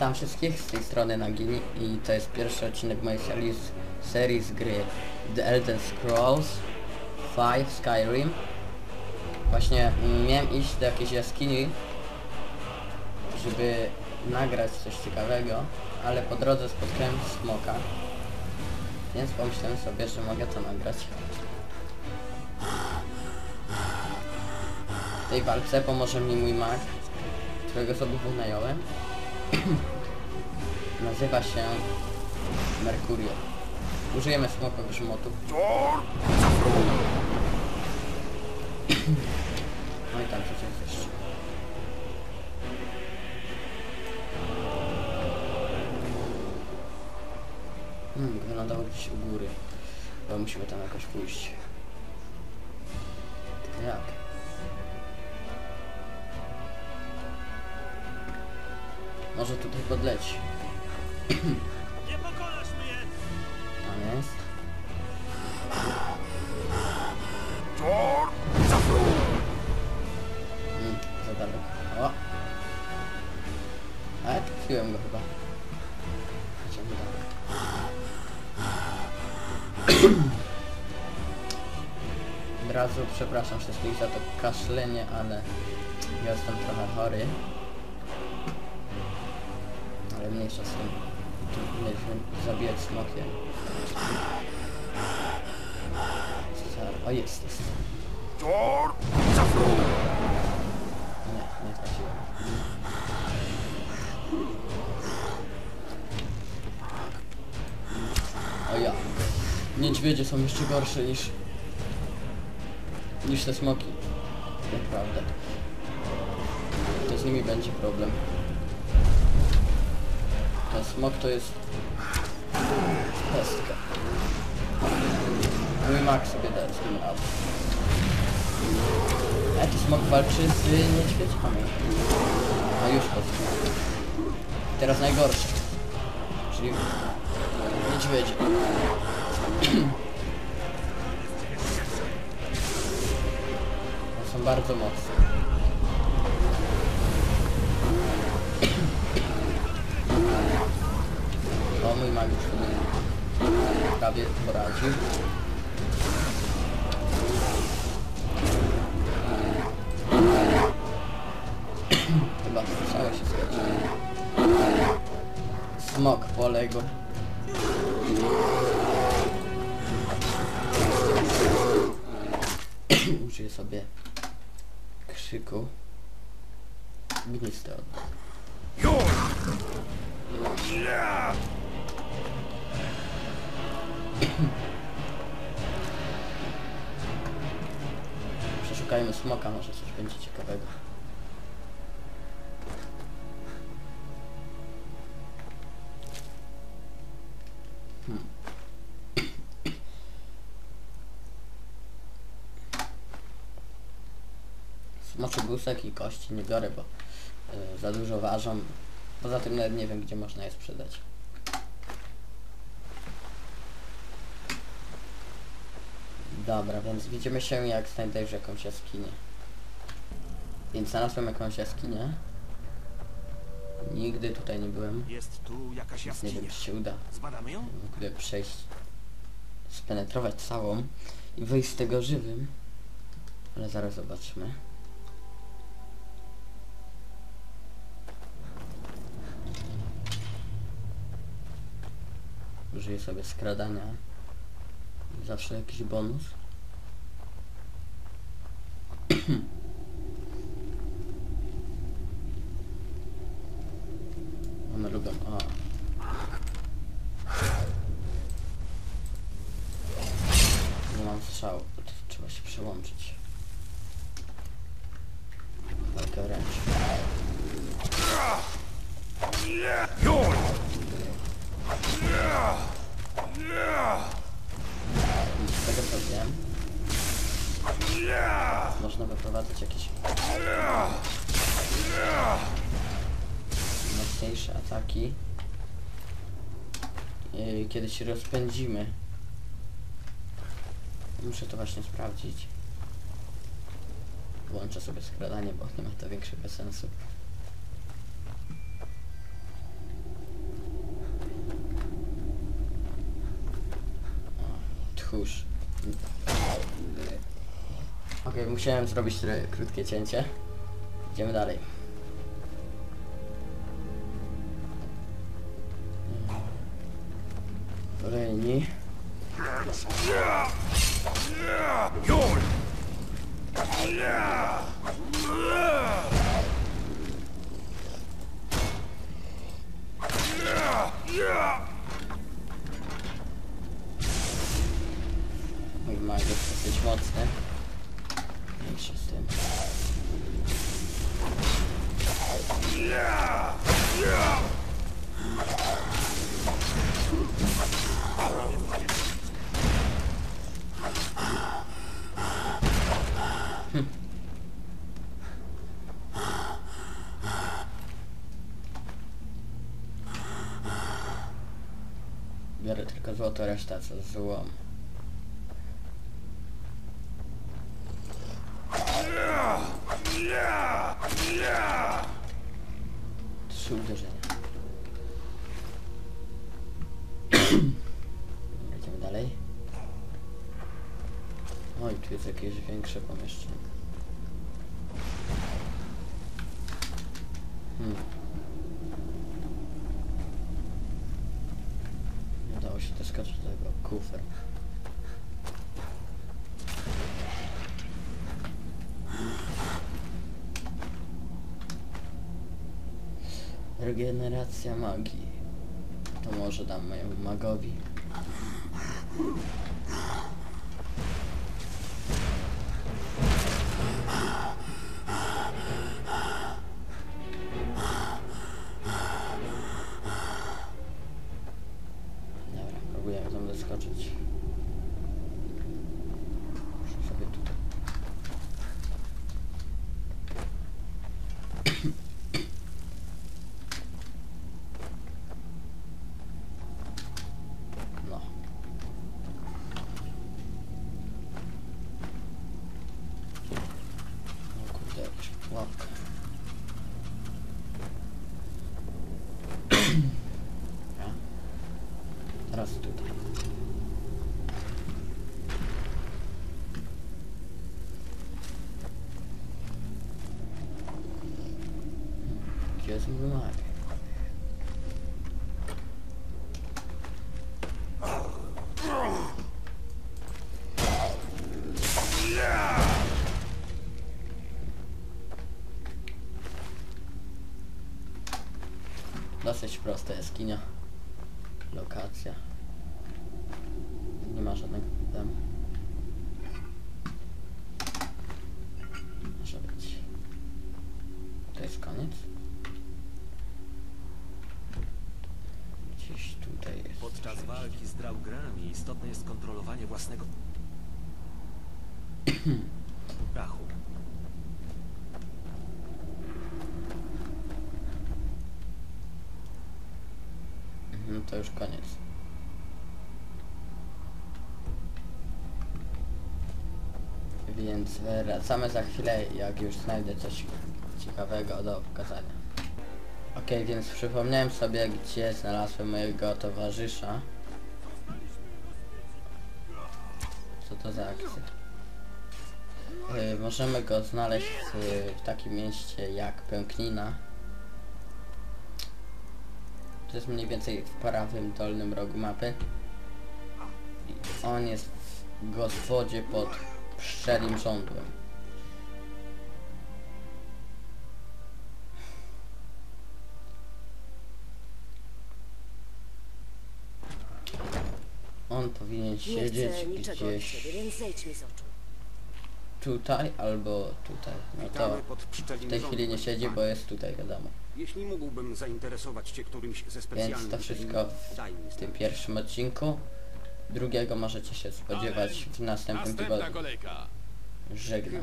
Witam wszystkich z tej strony Nagini i to jest pierwszy odcinek mojej serii z, serii z gry The Elder Scrolls 5 Skyrim. Właśnie miałem iść do jakiejś jaskini, żeby nagrać coś ciekawego, ale po drodze spotkałem smoka, więc pomyślałem sobie, że mogę to nagrać. W tej walce pomoże mi mój mag, którego sobie wynająłem. Nazywa się Mercurio. Użyjemy smoka grzmotu. No i tam jest jeszcze. Hmm, wyglądało gdzieś u góry. Bo musimy tam jakoś pójść. Tylko Może tutaj podleci. Nie pokonasz mnie! Tam jest. Mm, za daleko. O! Trafiłem go chyba. Idziemy dalej. Od razu przepraszam wszystkich za to kaszlenie, ale ja jestem trochę chory. Mniejsza z tym. Mieliśmy zabijać smokiem. O jest, jest. Nie, nie trafiłem. O ja. Niedźwiedzie są jeszcze gorsze niż... niż te smoki. Naprawdę. To z nimi będzie problem. Smok to jest... pestka. Mój mak sobie da z tym radę. A jaki smok walczy z niedźwiedziami? A już po Teraz najgorsze. Czyli niedźwiedzie. Są bardzo mocne. O mój mag już sobie prawie poradził. Chyba strzały się zgodziły. Smok poległ. Użyję sobie krzyku. Gnisty oddech. Przeszukajmy smoka, może coś będzie ciekawego. Hmm. Smoczy gusek i kości nie biorę, bo y, za dużo ważą. Poza tym nawet nie wiem, gdzie można je sprzedać. Dobra, więc widzimy się jak znajdziesz jakąś jaskinię. Więc znalazłem jakąś jaskinię. Nigdy tutaj nie byłem. Jest tu jakaś Więc nie wiem, czy się uda Zbadamy ją? w ogóle przejść, spenetrować całą i wyjść z tego żywym. Ale zaraz zobaczmy. Użyję sobie skradania. Zawsze jakiś bonus. One lubią... O. Nie mam strzału, trzeba się przełączyć. Walkę wręcz. Z tego co wiem, można doprowadzać jakieś mocniejsze ataki. Yy, kiedy się rozpędzimy. Muszę to właśnie sprawdzić. Włączę sobie skradanie, bo nie ma to większego sensu. Tchórz. Okej, musiałem zrobić krótkie cięcie. Idziemy dalej. Kolejni. Mój Вероятно, только золотой расстаться с злом. Idziemy dalej. Oj, tu jest jakieś większe pomieszczenie. Hmm. Nie udało się doskoczyć do tego kufer. Regeneracja magii. To może dam mojemu magowi. Teraz tutaj. Gdzie jest mag? Dosyć prosta jaskinia. Lokacja. Ma żadnego problemu. Może być. To jest koniec. Gdzieś tutaj jest. Podczas walki z Draugrami istotne jest kontrolowanie własnego rachu. Mhm, to już koniec. Więc wracamy za chwilę, jak już znajdę coś ciekawego do pokazania. Ok, więc przypomniałem sobie, gdzie znalazłem mojego towarzysza. Co to za akcja? Y, możemy go znaleźć y, w takim mieście jak Pęknina. To jest mniej więcej w prawym dolnym rogu mapy. I on jest w gospodzie pod pszczelim żądłem. On powinien Nie siedzieć chcę niczego od gdzieś ciebie, więc zejdź mi z oczu. tutaj albo tutaj. No to Witamy pod pszczelim w tej chwili nie rządem, siedzi, bo jest tutaj wiadomo. Jeśli mógłbym zainteresować Cię którymś ze specjalnych... Więc to wszystko treningów, daj mi w tym znać. pierwszym odcinku. Drugiego możecie się spodziewać w następnym tygodniu. Żegnam.